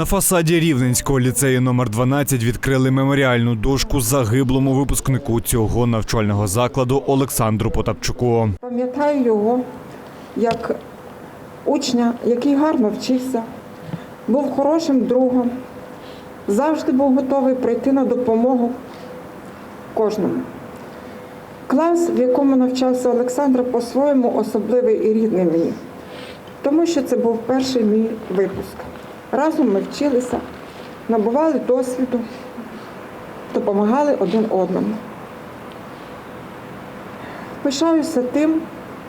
На фасаді Рівненського ліцею номер 12 відкрили меморіальну дошку загиблому випускнику цього навчального закладу Олександру Потапчуку. Пам'ятаю його як учня, який гарно вчився, був хорошим другом, завжди був готовий прийти на допомогу кожному. Клас, в якому навчався Олександр, по-своєму особливий і рідний мені, тому що це був перший мій випуск. Разом ми вчилися, набували досвіду, допомагали один одному. Пишаюся тим,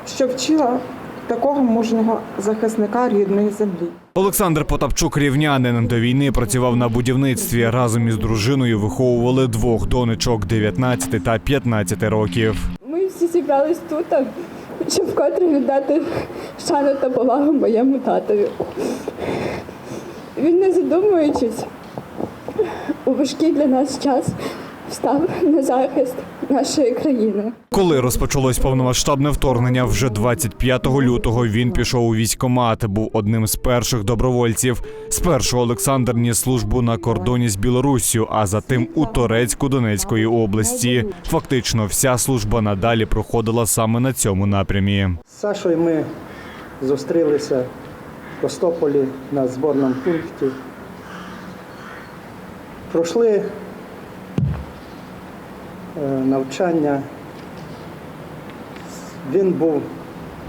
що вчила такого мужнього захисника рідної землі. Олександр Потапчук рівнянин до війни працював на будівництві. Разом із дружиною виховували двох донечок 19 та 15 років. Ми всі зібрались тут, щоб вкотре віддати шану та повагу моєму татові. Він, не задумуючись, у важкий для нас час встав на захист нашої країни. Коли розпочалось повномасштабне вторгнення, вже 25 лютого він пішов у військкомат, був одним з перших добровольців. Спершу Олександр ніс службу на кордоні з Білоруссю, а затим у Торецьку Донецької області. Фактично, вся служба надалі проходила саме на цьому напрямі. З Сашою ми зустрілися Костополі на зборному пункті. Пройшли е, навчання. Він був,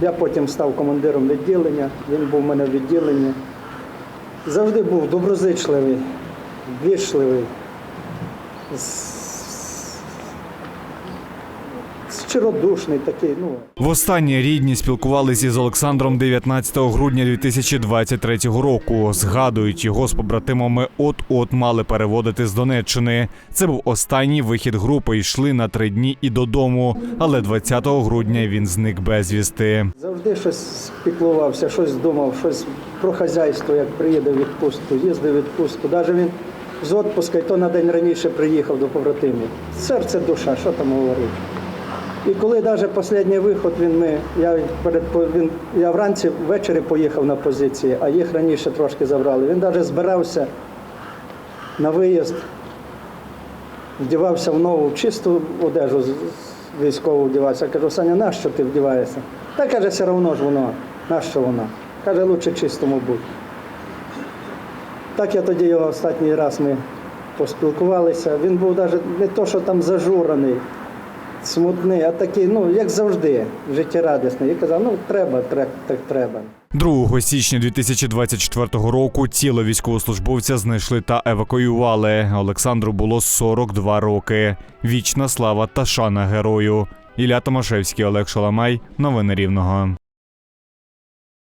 я потім став командиром відділення, він був у мене в відділенні. Завжди був доброзичливий, вічливий, з- щиродушний такий. Ну, Востаннє рідні спілкувалися із Олександром 19 грудня 2023 року. Згадують, його з побратимами от-от мали переводити з Донеччини. Це був останній вихід групи. Йшли на три дні і додому. Але 20 грудня він зник безвісти. Завжди щось піклувався, щось думав, щось про хазяйство, як приїде в відпустку, їздив в відпустку. Навіть він з відпуска, і то на день раніше приїхав до побратимів. Серце душа, що там говорити. І коли навіть останній виход він ми, я перед він, я вранці ввечері поїхав на позиції, а їх раніше трошки забрали. Він навіть збирався на виїзд, вдівався в нову чисту одежу військову вдівався. Кажу, Саня, нащо ти вдіваєшся? Та каже, все одно ж воно, нащо воно? Каже, лучше чистому будь. Так я тоді його останній раз ми поспілкувалися. Він був навіть не то, що там зажурений, смутний, а такий, ну, як завжди, життєрадісний. І казав, ну треба, треба, так треба. 2 січня 2024 року тіло військовослужбовця знайшли та евакуювали. Олександру було 42 роки. Вічна слава та шана герою. Ілля Томашевський, Олег Шаламай. Новини Рівного.